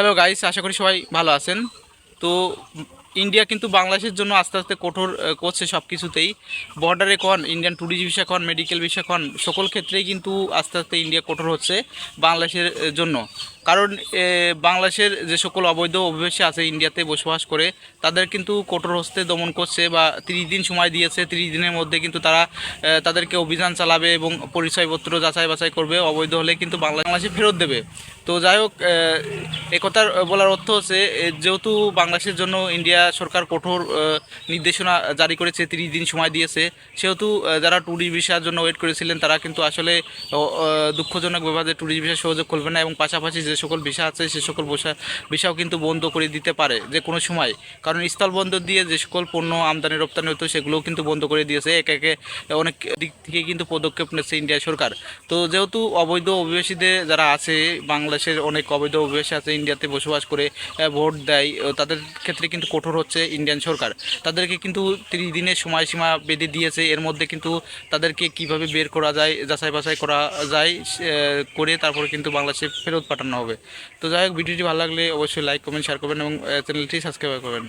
Hello guys, আশা করি সবাই ভালো আছেন। তো ইন্ডিয়া কিন্তু বাংলাদেশের জন্য আস্তে আস্তে কঠোর করছে সব কিছুতেই বর্ডারে কন ইন্ডিয়ান ট্যুরিস্ট ভিসা কন মেডিকেল ভিসা কন, সকল ক্ষেত্রেই কিন্তু আস্তে আস্তে ইন্ডিয়া কঠোর হচ্ছে বাংলাদেশের জন্য। কারণ বাংলাদেশের যে সকল অবৈধ অভিবাসী আছে ইন্ডিয়াতে বসবাস করে, তাদের কিন্তু কঠোর হস্তে দমন করছে বা তিরিশ দিন সময় দিয়েছে। তিরিশ দিনের মধ্যে কিন্তু তারা তাদেরকে অভিযান চালাবে এবং পরিচয়পত্র যাচাই বাছাই করবে। অবৈধ হলে কিন্তু বাংলা- বাংলাদেশে ফেরত দেবে। তো যাই হোক একথার বলার অর্থ হচ্ছে যেহেতু বাংলাদেশের জন্য ইন্ডিয়া সরকার কঠোর নির্দেশনা জারি করেছে তিরিশ দিন সময় দিয়েছে সেহেতু যারা ট্যুরিস্ট ভিসার জন্য ওয়েট করেছিলেন তারা কিন্তু আসলে ও, আহ, দুঃখজনক ব্যাপারে ট্যুরিস্ট ভিসা সহযোগ করবে না এবং পাশাপাশি যে সকল ভিসা আছে সে সকল ভিসা ভিসাও কিন্তু বন্ধ করে দিতে পারে যে কোনো সময়। কারণ স্থল স্থলবন্দর দিয়ে যে সকল পণ্য আমদানি রপ্তানি হতো সেগুলোও কিন্তু বন্ধ করে দিয়েছে। একে একে অনেক দিক থেকে কিন্তু পদক্ষেপ নিচ্ছে ইন্ডিয়া সরকার। তো যেহেতু অবৈধ অভিবাসীদের যারা আছে বাংলাদেশের অনেক অবৈধ অভিবাসী আছে, ইন্ডিয়াতে বসবাস করে ভোট দেয়। তাদের ক্ষেত্রে কিন্তু কঠোর হচ্ছে ইন্ডিয়ান সরকার। তাদেরকে কিন্তু তিরিশ দিনের সময়সীমা বেঁধে দিয়েছে। এর মধ্যে কিন্তু তাদেরকে কীভাবে বের করা যায়, যাচাই বাছাই করা যায় করে তারপরে কিন্তু বাংলাদেশে ফেরত পাঠানো হবে। তো যাই হোক, ভিডিওটি ভালো লাগলে অবশ্যই লাইক কমেন্ট শেয়ার করবেন এবং চ্যানেলটি সাবস্ক্রাইব করবেন।